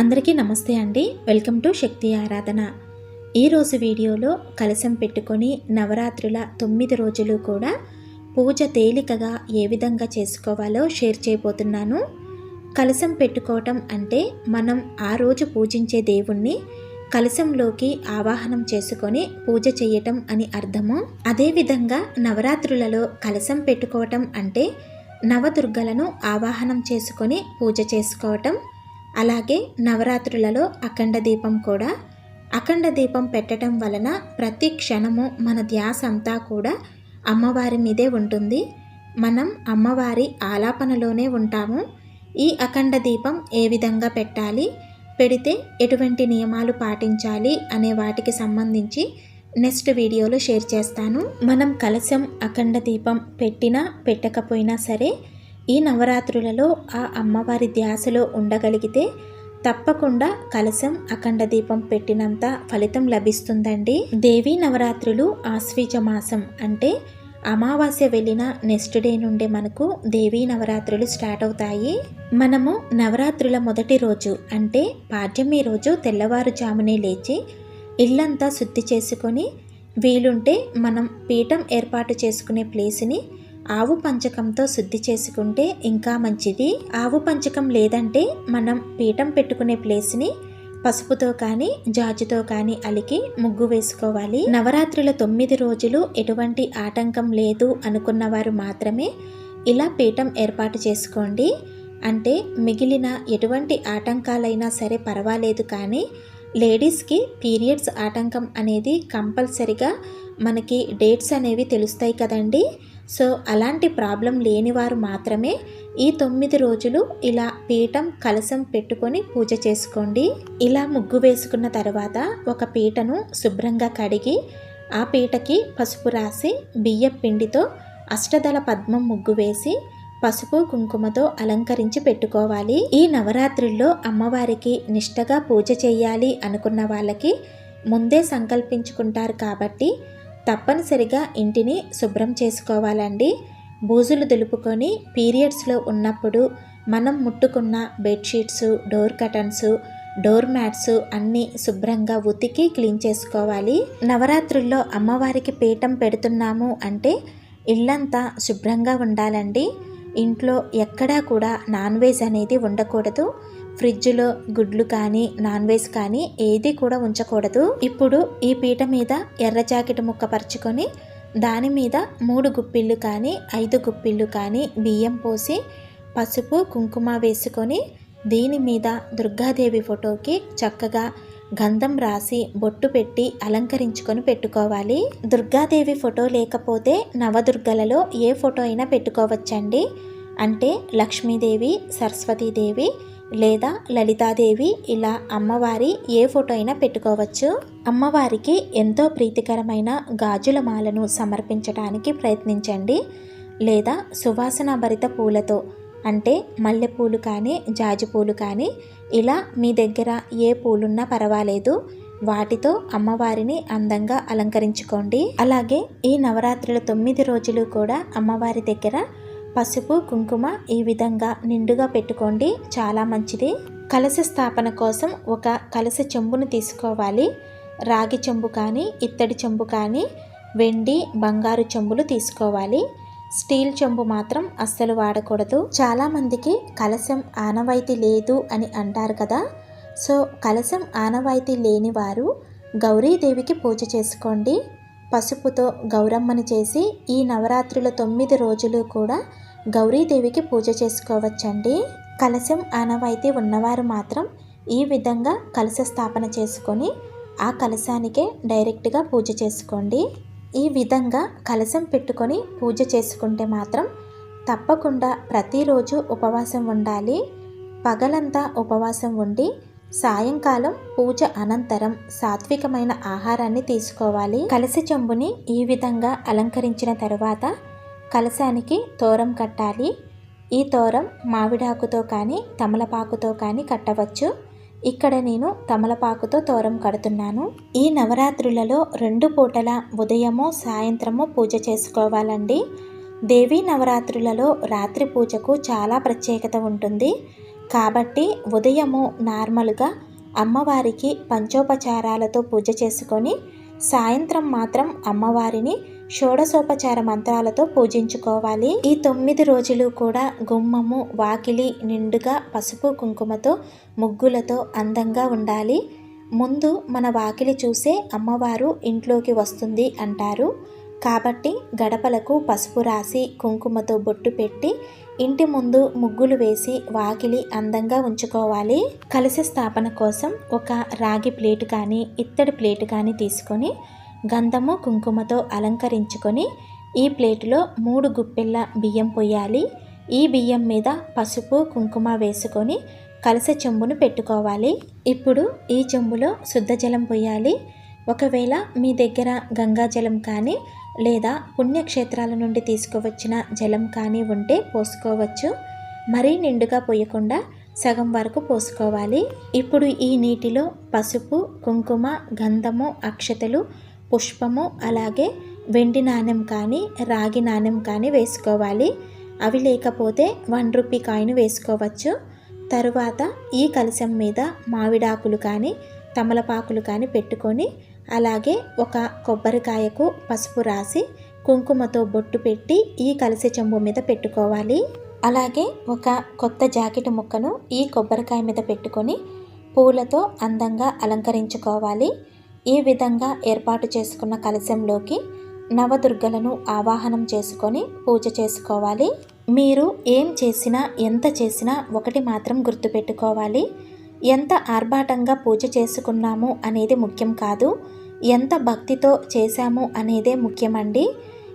అందరికీ నమస్తే అండి. వెల్కమ్ టు శక్తి ఆరాధన. ఈరోజు వీడియోలో కలశం పెట్టుకొని నవరాత్రుల తొమ్మిది రోజులు కూడా పూజ తేలికగా ఏ విధంగా చేసుకోవాలో షేర్ చేయబోతున్నాను. కలశం పెట్టుకోవటం అంటే మనం ఆ రోజు పూజించే దేవుణ్ణి కలశంలోకి ఆవాహనం చేసుకొని పూజ చేయటం అని అర్థము. అదేవిధంగా నవరాత్రులలో కలశం పెట్టుకోవటం అంటే నవదుర్గలను ఆవాహనం చేసుకొని పూజ చేసుకోవటం. అలాగే నవరాత్రులలో అఖండ దీపం కూడా. అఖండ దీపం పెట్టడం వలన ప్రతి క్షణము మన ధ్యాస అంతా కూడా అమ్మవారి మీదే ఉంటుంది. మనం అమ్మవారి ఆలాపనలోనే ఉంటాము. ఈ అఖండ దీపం ఏ విధంగా పెట్టాలి? పెడితే ఎటువంటి నియమాలు పాటించాలి అనే వాటికి సంబంధించి నెక్స్ట్ వీడియోలో షేర్ చేస్తాను. మనం కలశం అఖండ దీపం పెట్టినా పెట్టకపోయినా సరే ఈ నవరాత్రులలో ఆ అమ్మవారి ధ్యాసలో ఉండగలిగితే తప్పకుండా కలశం అఖండ దీపం పెట్టినంత ఫలితం లభిస్తుందండి. దేవీ నవరాత్రులు ఆశ్వీజ మాసం అంటే అమావాస్య వెళ్ళిన నెక్స్ట్ డే నుండే మనకు దేవీ నవరాత్రులు స్టార్ట్ అవుతాయి. మనము నవరాత్రుల మొదటి రోజు అంటే పాడ్యమి రోజు తెల్లవారుజామునే లేచి ఇల్లంతా శుద్ధి చేసుకొని వీలుంటే మనం పీఠం ఏర్పాటు చేసుకునే ప్లేస్ని ఆవు పంచకంతో శుద్ధి చేసుకుంటే ఇంకా మంచిది. ఆవు పంచకం లేదంటే మనం పీఠం పెట్టుకునే ప్లేస్ని పసుపుతో కానీ జాజుతో కానీ అలికి ముగ్గు వేసుకోవాలి. నవరాత్రుల తొమ్మిది రోజులు ఎటువంటి ఆటంకం లేదు అనుకున్న వారు మాత్రమే ఇలా పీఠం ఏర్పాటు చేసుకోండి. అంటే మిగిలిన ఎటువంటి ఆటంకాలైనా సరే పర్వాలేదు కానీ లేడీస్కి పీరియడ్స్ ఆటంకం అనేది కంపల్సరిగా మనకి డేట్స్ అనేవి తెలుస్తాయి కదండీ. సో అలాంటి ప్రాబ్లం లేనివారు మాత్రమే ఈ తొమ్మిది రోజులు ఇలా పీఠం కలసం పెట్టుకొని పూజ చేసుకోండి. ఇలా ముగ్గు వేసుకున్న తర్వాత ఒక పీటను శుభ్రంగా కడిగి ఆ పీటకి పసుపు రాసి బియ్య పిండితో అష్టదళ పద్మం ముగ్గు వేసి పసుపు కుంకుమతో అలంకరించి పెట్టుకోవాలి. ఈ నవరాత్రుల్లో అమ్మవారికి నిష్టగా పూజ చేయాలి అనుకున్న వాళ్ళకి ముందే సంకల్పించుకుంటారు కాబట్టి తప్పనిసరిగా ఇంటిని శుభ్రం చేసుకోవాలండి. బూజులు దులుపుకొని పీరియడ్స్లో ఉన్నప్పుడు మనం ముట్టుకున్న bedsheets door curtains door mats అన్నీ శుభ్రంగా ఉతికి క్లీన్ చేసుకోవాలి. నవరాత్రుల్లో అమ్మవారికి పీఠం పెడుతున్నాము అంటే ఇల్లంతా శుభ్రంగా ఉండాలండి. ఇంట్లో ఎక్కడా కూడా నాన్ వెజ్ అనేది ఉండకూడదు. ఫ్రిడ్జ్లో గుడ్లు కానీ నాన్ వెజ్ కానీ ఏది కూడా ఉంచకూడదు. ఇప్పుడు ఈ పీట మీద ఎర్ర జాకెట్ ముక్క పరుచుకొని దాని మీద మూడు గుప్పిళ్ళు కానీ ఐదు గుప్పిళ్ళు కానీ బియ్యం పోసి పసుపు కుంకుమ వేసుకొని దీని మీద దుర్గాదేవి ఫోటోకి చక్కగా గంధం రాసి బొట్టు పెట్టి అలంకరించుకొని పెట్టుకోవాలి. దుర్గాదేవి ఫోటో లేకపోతే నవదుర్గలలో ఏ ఫోటో అయినా పెట్టుకోవచ్చండి. అంటే లక్ష్మీదేవి సరస్వతీదేవి లేదా లలితాదేవి ఇలా అమ్మవారి ఏ ఫోటో అయినా పెట్టుకోవచ్చు. అమ్మవారికి ఎంతో ప్రీతికరమైన గాజుల మాలను సమర్పించడానికి ప్రయత్నించండి. లేదా సువాసన భరిత పూలతో అంటే మల్లెపూలు కానీ జాజిపూలు కానీ ఇలా మీ దగ్గర ఏ పూలున్నా పర్వాలేదు. వాటితో అమ్మవారిని అందంగా అలంకరించుకోండి. అలాగే ఈ నవరాత్రుల తొమ్మిది రోజులు కూడా అమ్మవారి దగ్గర పసుపు కుంకుమ ఈ విధంగా నిండుగా పెట్టుకోండి. చాలా మంచిది. కలశ స్థాపన కోసం ఒక కలశ చెంబును తీసుకోవాలి. రాగి చెంబు కానీ ఇత్తడి చెంబు కానీ వెండి బంగారు చెంబులు తీసుకోవాలి. స్టీల్ చెంబు మాత్రం అస్సలు వాడకూడదు. చాలామందికి కలశం ఆనవాయితీ లేదు అని అంటారు కదా. సో కలశం ఆనవాయితీ లేని వారు గౌరీదేవికి పూజ చేసుకోండి. పసుపుతో గౌరమ్మని చేసి ఈ నవరాత్రుల తొమ్మిది రోజులు కూడా గౌరీదేవికి పూజ చేసుకోవచ్చండి. కలశం ఆనవాయితీ ఉన్నవారు మాత్రం ఈ విధంగా కలశ స్థాపన చేసుకొని ఆ కలశానికే డైరెక్ట్గా పూజ చేసుకోండి. ఈ విధంగా కలశం పెట్టుకొని పూజ చేసుకుంటే మాత్రం తప్పకుండా ప్రతిరోజు ఉపవాసం ఉండాలి. పగలంతా ఉపవాసం ఉండి సాయంకాలం పూజ అనంతరం సాత్వికమైన ఆహారాన్ని తీసుకోవాలి. కలసి చెంబుని ఈ విధంగా అలంకరించిన తరువాత కలశానికి తోరం కట్టాలి. ఈ తోరం మామిడాకుతో కానీ తమలపాకుతో కానీ కట్టవచ్చు. ఇక్కడ నేను తమలపాకుతో తోరం కడుతున్నాను. ఈ నవరాత్రులలో రెండు పూటల ఉదయము సాయంత్రము పూజ చేసుకోవాలండి. దేవీ నవరాత్రులలో రాత్రి పూజకు చాలా ప్రత్యేకత ఉంటుంది. కాబట్టి ఉదయము నార్మల్గా అమ్మవారికి పంచోపచారాలతో పూజ చేసుకొని సాయంత్రం మాత్రం అమ్మవారిని షోడశోపచార మంత్రాలతో పూజించుకోవాలి. ఈ తొమ్మిది రోజులు కూడా గుమ్మము వాకిలి నిండుగా పసుపు కుంకుమతో ముగ్గులతో అందంగా ఉండాలి. ముందు మన వాకిలి చూసే అమ్మవారు ఇంట్లోకి వస్తుంది అంటారు. కాబట్టి గడపలకు పసుపు రాసి కుంకుమతో బొట్టు పెట్టి ఇంటి ముందు ముగ్గులు వేసి వాకిలి అందంగా ఉంచుకోవాలి. కలశ స్థాపన కోసం ఒక రాగి ప్లేట్ కానీ ఇత్తడి ప్లేట్ కానీ తీసుకొని గంధము కుంకుమతో అలంకరించుకొని ఈ ప్లేటులో మూడు గుప్పెళ్ళ బియ్యం పొయ్యాలి ఈ బియ్యం మీద పసుపు కుంకుమ వేసుకొని కలస చెంబును పెట్టుకోవాలి. ఇప్పుడు ఈ చెంబులో శుద్ధ జలం పొయ్యాలి ఒకవేళ మీ దగ్గర గంగాజలం కానీ లేదా పుణ్యక్షేత్రాల నుండి తీసుకువచ్చిన జలం కానీ ఉంటే పోసుకోవచ్చు. మరీ నిండుగా పోయకుండా సగం వరకు పోసుకోవాలి. ఇప్పుడు ఈ నీటిలో పసుపు కుంకుమ గంధము అక్షతలు పుష్పము అలాగే వెండి నాణెం కానీ రాగి నాణెం కానీ వేసుకోవాలి. అవి లేకపోతే వన్ రూపీ కాయిన్ వేసుకోవచ్చు. తరువాత ఈ కలశం మీద మామిడాకులు కానీ తమలపాకులు కానీ పెట్టుకొని అలాగే ఒక కొబ్బరికాయకు పసుపు రాసి కుంకుమతో బొట్టు పెట్టి ఈ కలిసి చెంబు మీద పెట్టుకోవాలి. అలాగే ఒక కొత్త జాకెట్ ముక్కను ఈ కొబ్బరికాయ మీద పెట్టుకొని పూలతో అందంగా అలంకరించుకోవాలి. ఈ విధంగా ఏర్పాటు చేసుకున్న కలశంలోకి నవదుర్గలను ఆవాహనం చేసుకొని పూజ చేసుకోవాలి. మీరు ఏం చేసినా ఎంత చేసినా ఒకటి మాత్రం గుర్తుపెట్టుకోవాలి. ఎంత ఆర్భాటంగా పూజ చేసుకున్నాము అనేది ముఖ్యం కాదు. ఎంత భక్తితో చేశాము అనేదే ముఖ్యమండి.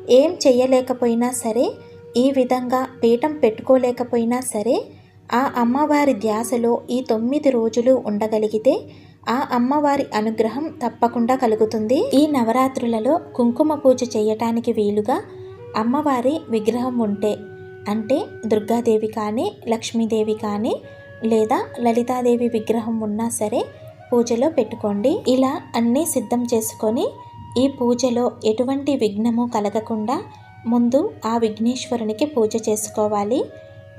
ఏం చేయలేకపోయినా సరే ఈ విధంగా పీఠం పెట్టుకోలేకపోయినా సరే ఆ అమ్మవారి ధ్యాసలో ఈ తొమ్మిది రోజులు ఉండగలిగితే ఆ అమ్మవారి అనుగ్రహం తప్పకుండా కలుగుతుంది. ఈ నవరాత్రులలో కుంకుమ పూజ చేయటానికి వీలుగా అమ్మవారి విగ్రహం ఉంటే అంటే దుర్గాదేవి కానీ లక్ష్మీదేవి కానీ లేదా లలితాదేవి విగ్రహం ఉన్నా సరే పూజలో పెట్టుకోండి. ఇలా అన్నీ సిద్ధం చేసుకొని ఈ పూజలో ఎటువంటి విఘ్నము కలగకుండా ముందు ఆ విఘ్నేశ్వరునికి పూజ చేసుకోవాలి.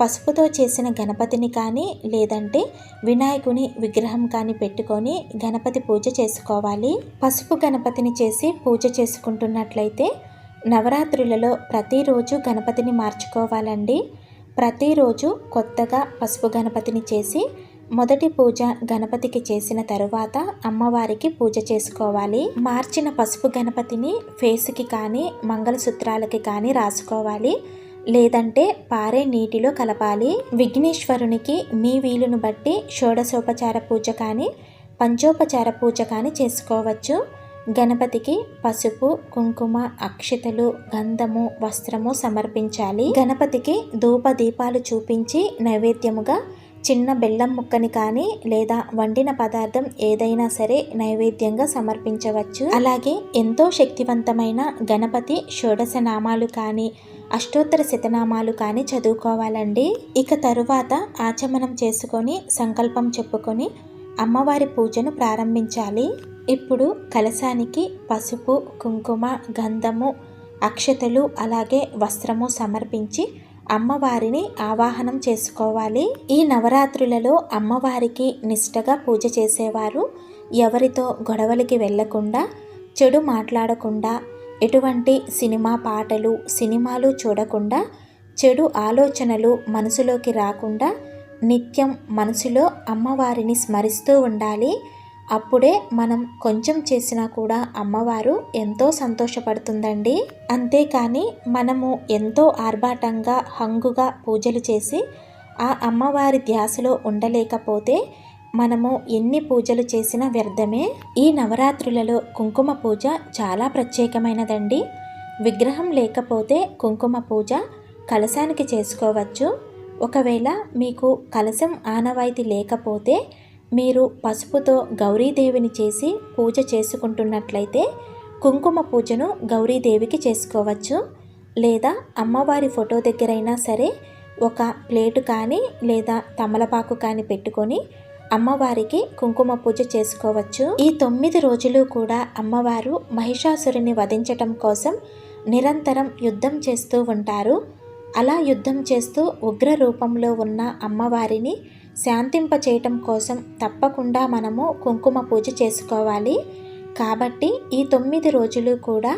పసుపుతో చేసిన గణపతిని కానీ లేదంటే వినాయకుని విగ్రహం కానీ పెట్టుకొని గణపతి పూజ చేసుకోవాలి. పసుపు గణపతిని చేసి పూజ చేసుకుంటున్నట్లయితే నవరాత్రులలో ప్రతిరోజు గణపతిని మార్చుకోవాలండి. ప్రతిరోజు కొత్తగా పసుపు గణపతిని చేసి మొదటి పూజ గణపతికి చేసిన తరువాత అమ్మవారికి పూజ చేసుకోవాలి. మార్చిన పసుపు గణపతిని ఫేస్కి కానీ మంగళసూత్రాలకి కానీ రాసుకోవాలి. లేదంటే పారే నీటిలో కలపాలి. విఘ్నేశ్వరునికి మీ వీలును బట్టి షోడశోపచార పూజ కానీ పంచోపచార పూజ కానీ చేసుకోవచ్చు. గణపతికి పసుపు కుంకుమ అక్షతలు గంధము వస్త్రము సమర్పించాలి. గణపతికి ధూప దీపాలు చూపించి నైవేద్యముగా చిన్న బెల్లం ముక్కని కానీ లేదా వండిన పదార్థం ఏదైనా సరే నైవేద్యంగా సమర్పించవచ్చు. అలాగే ఎంతో శక్తివంతమైన గణపతి షోడశ నామాలు కానీ అష్టోత్తర శతనామాలు కానీ చదువుకోవాలండి. ఇక తరువాత ఆచమనం చేసుకొని సంకల్పం చెప్పుకొని అమ్మవారి పూజను ప్రారంభించాలి. ఇప్పుడు కలశానికి పసుపు కుంకుమ గంధము అక్షతలు అలాగే వస్త్రము సమర్పించి అమ్మవారిని ఆవాహనం చేసుకోవాలి. ఈ నవరాత్రులలో అమ్మవారికి నిష్టగా పూజ చేసేవారు. ఎవరితో గొడవలకి వెళ్ళకుండా చెడు మాట్లాడకుండా ఎటువంటి సినిమా పాటలు సినిమాలు చూడకుండా చెడు ఆలోచనలు మనసులోకి రాకుండా నిత్యం మనసులో అమ్మవారిని స్మరిస్తూ ఉండాలి. అప్పుడే మనం కొంచెం చేసినా కూడా అమ్మవారు ఎంతో సంతోషపడుతుందండి. అంతేకాని మనము ఎంతో ఆర్భాటంగా హంగుగా పూజలు చేసి ఆ అమ్మవారి ధ్యాసలో ఉండలేకపోతే మనము ఎన్ని పూజలు చేసినా వ్యర్థమే. ఈ నవరాత్రులలో కుంకుమ పూజ చాలా ప్రత్యేకమైనదండి. విగ్రహం లేకపోతే కుంకుమ పూజ కలశానికి చేసుకోవచ్చు. ఒకవేళ మీకు కలశం ఆనవాయితీ లేకపోతే మీరు పసుపుతో గౌరీదేవిని చేసి పూజ చేసుకుంటున్నట్లయితే కుంకుమ పూజను గౌరీదేవికి చేసుకోవచ్చు. లేదా అమ్మవారి ఫోటో దగ్గరైనా సరే ఒక ప్లేటు కానీ లేదా తమలపాకు కానీ పెట్టుకొని అమ్మవారికి కుంకుమ పూజ చేసుకోవచ్చు. ఈ తొమ్మిది రోజులు కూడా అమ్మవారు మహిషాసురుని వధించటం కోసం నిరంతరం యుద్ధం చేస్తూ ఉంటారు. అలా యుద్ధం చేస్తూ ఉగ్ర రూపంలో ఉన్న అమ్మవారిని శాంతింప చేయటం కోసం తప్పకుండా మనము కుంకుమ పూజ చేసుకోవాలి. కాబట్టి ఈ తొమ్మిది రోజులు కూడా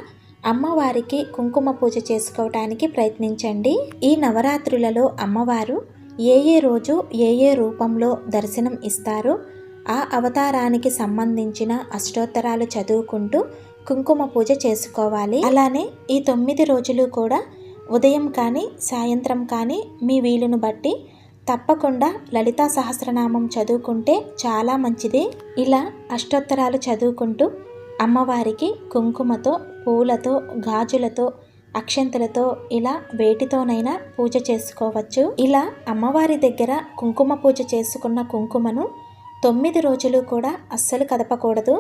అమ్మవారికి కుంకుమ పూజ చేసుకోవటానికి ప్రయత్నించండి. ఈ నవరాత్రులలో అమ్మవారు ఏ ఏ రోజు ఏ ఏ రూపంలో దర్శనం ఇస్తారో ఆ అవతారానికి సంబంధించిన అష్టోత్తరాలు చదువుకుంటూ కుంకుమ పూజ చేసుకోవాలి. అలానే ఈ తొమ్మిది రోజులు కూడా ఉదయం కానీ సాయంత్రం కానీ మీ వీలును బట్టి తప్పకుండా లలితా సహస్రనామం చదువుకుంటే చాలా మంచిది. ఇలా అష్టోత్తరాలు చదువుకుంటూ అమ్మవారికి కుంకుమతో పూలతో గాజులతో అక్షంతలతో ఇలా వేటితోనైనా పూజ చేసుకోవచ్చు. ఇలా అమ్మవారి దగ్గర కుంకుమ పూజ చేసుకున్న కుంకుమను తొమ్మిది రోజులు కూడా అస్సలు కదపకూడదు.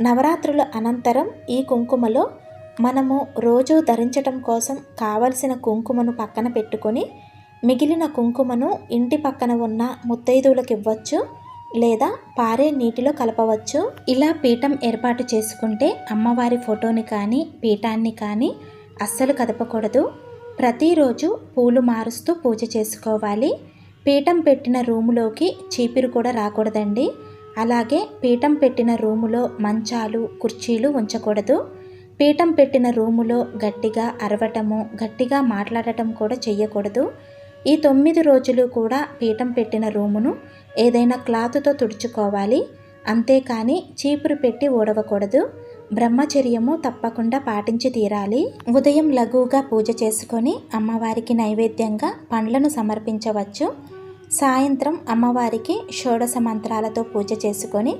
నవరాత్రుల అనంతరం ఈ కుంకుమలో మనము రోజు ధరించటం కోసం కావలసిన కుంకుమను పక్కన పెట్టుకొని మిగిలిన కుంకుమను ఇంటి పక్కన ఉన్న ముత్తైదువులకు ఇవ్వచ్చు లేదా పారే నీటిలో కలపవచ్చు. ఇలా పీఠం ఏర్పాటు చేసుకుంటే అమ్మవారి ఫోటోని కానీ పీఠాన్ని కానీ అస్సలు కదపకూడదు. ప్రతిరోజు పూలు మారుస్తూ పూజ చేసుకోవాలి. పీఠం పెట్టిన రూములోకి చీపిరు కూడా రాకూడదండి. అలాగే పీఠం పెట్టిన రూములో మంచాలు కుర్చీలు ఉంచకూడదు. పీఠం పెట్టిన రూములో గట్టిగా అరవటము గట్టిగా మాట్లాడటం కూడా చేయకూడదు ఈ తొమ్మిది రోజులు కూడా పీఠం పెట్టిన రూమును ఏదైనా క్లాత్తో తుడుచుకోవాలి. అంతేకాని చీపురు పెట్టి ఓడవకూడదు బ్రహ్మచర్యము తప్పకుండా పాటించి తీరాలి. ఉదయం లఘువుగా పూజ చేసుకొని అమ్మవారికి నైవేద్యంగా పండ్లను సమర్పించవచ్చు. సాయంత్రం అమ్మవారికి షోడశ మంత్రాలతో పూజ చేసుకొని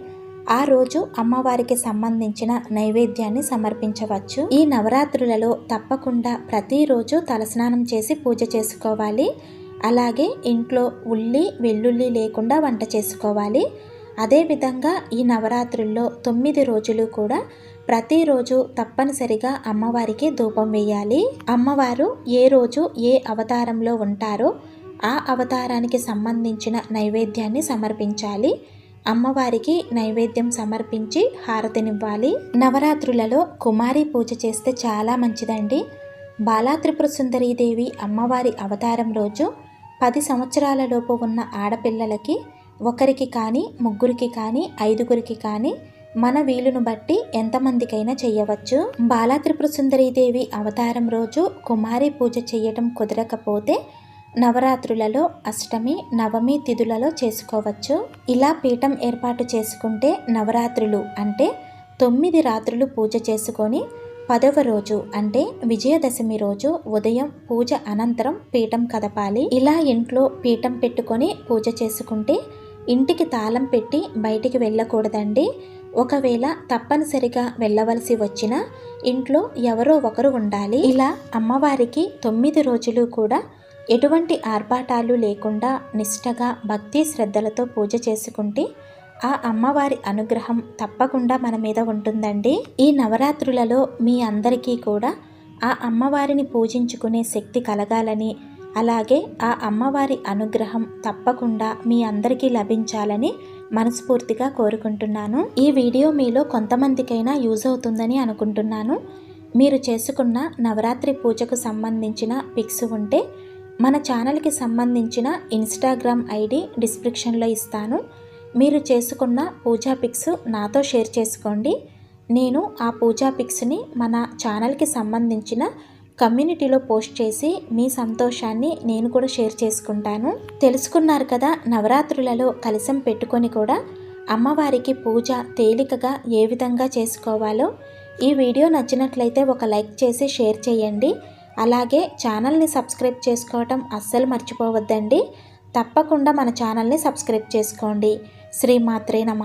ఆ రోజు అమ్మవారికి సంబంధించిన నైవేద్యాన్ని సమర్పించవచ్చు. ఈ నవరాత్రులలో తప్పకుండా ప్రతిరోజు తలస్నానం చేసి పూజ చేసుకోవాలి. అలాగే ఇంట్లో ఉల్లి వెల్లుల్లి లేకుండా వంట చేసుకోవాలి. అదేవిధంగా ఈ నవరాత్రుల్లో తొమ్మిది రోజులు కూడా ప్రతిరోజు తప్పనిసరిగా అమ్మవారికి ధూపం వేయాలి. అమ్మవారు ఏ రోజు ఏ అవతారంలో ఉంటారో ఆ అవతారానికి సంబంధించిన నైవేద్యాన్ని సమర్పించాలి. అమ్మవారికి నైవేద్యం సమర్పించి హారతినివ్వాలి. నవరాత్రులలో కుమారి పూజ చేస్తే చాలా మంచిదండి. బాలాత్రిపుర సుందరీదేవి అమ్మవారి అవతారం రోజు పది సంవత్సరాలలోపు ఉన్న ఆడపిల్లలకి ఒకరికి కానీ ముగ్గురికి కానీ ఐదుగురికి కానీ మన వీలును బట్టి ఎంతమందికైనా చేయవచ్చు బాలాత్రిపుర సుందరీదేవి అవతారం రోజు కుమారి పూజ చేయటం కుదరకపోతే నవరాత్రులలో అష్టమి నవమి తిథులలో చేసుకోవచ్చు. ఇలా పీఠం ఏర్పాటు చేసుకుంటే నవరాత్రులు అంటే తొమ్మిది రాత్రులు పూజ చేసుకొని పదవ రోజు అంటే విజయదశమి రోజు ఉదయం పూజ అనంతరం పీఠం కదపాలి. ఇలా ఇంట్లో పీఠం పెట్టుకొని పూజ చేసుకుంటే ఇంటికి తాళం పెట్టి బయటికి వెళ్ళకూడదండి. ఒకవేళ తప్పనిసరిగా వెళ్ళవలసి వచ్చినా ఇంట్లో ఎవరో ఒకరు ఉండాలి. ఇలా అమ్మవారికి తొమ్మిది రోజులు కూడా ఎటువంటి ఆర్భాటాలు లేకుండా నిష్టగా భక్తి శ్రద్ధలతో పూజ చేసుకుంటే ఆ అమ్మవారి అనుగ్రహం తప్పకుండా మన మీద ఉంటుందండి. ఈ నవరాత్రులలో మీ అందరికీ కూడా ఆ అమ్మవారిని పూజించుకునే శక్తి కలగాలని అలాగే ఆ అమ్మవారి అనుగ్రహం తప్పకుండా మీ అందరికీ లభించాలని మనస్ఫూర్తిగా కోరుకుంటున్నాను. ఈ వీడియో మీలో కొంతమందికైనా యూజ్ అవుతుందని అనుకుంటున్నాను. మీరు చేసుకున్న నవరాత్రి పూజకు సంబంధించిన పిక్స్ ఉంటే మన ఛానల్కి సంబంధించిన ఇన్స్టాగ్రామ్ ఐడి డిస్క్రిప్షన్లో ఇస్తాను. మీరు చేసుకున్న పూజా పిక్స్ నాతో షేర్ చేసుకోండి. నేను ఆ పూజా పిక్స్ని మన ఛానల్కి సంబంధించిన కమ్యూనిటీలో పోస్ట్ చేసి మీ సంతోషాన్ని నేను కూడా షేర్ చేసుకుంటాను. తెలుసుకున్నారు కదా నవరాత్రులలో కలశం పెట్టుకొని కూడా అమ్మవారికి పూజ తేలికగా ఏ విధంగా చేసుకోవాలో? ఈ వీడియో నచ్చినట్లయితే ఒక లైక్ చేసి షేర్ చేయండి. అలాగే ఛానల్ని సబ్స్క్రైబ్ చేసుకోవటం అస్సలు మర్చిపోవద్దండి. తప్పకుండా మన ఛానల్ని సబ్స్క్రైబ్ చేసుకోండి. శ్రీమాత్రే నమ.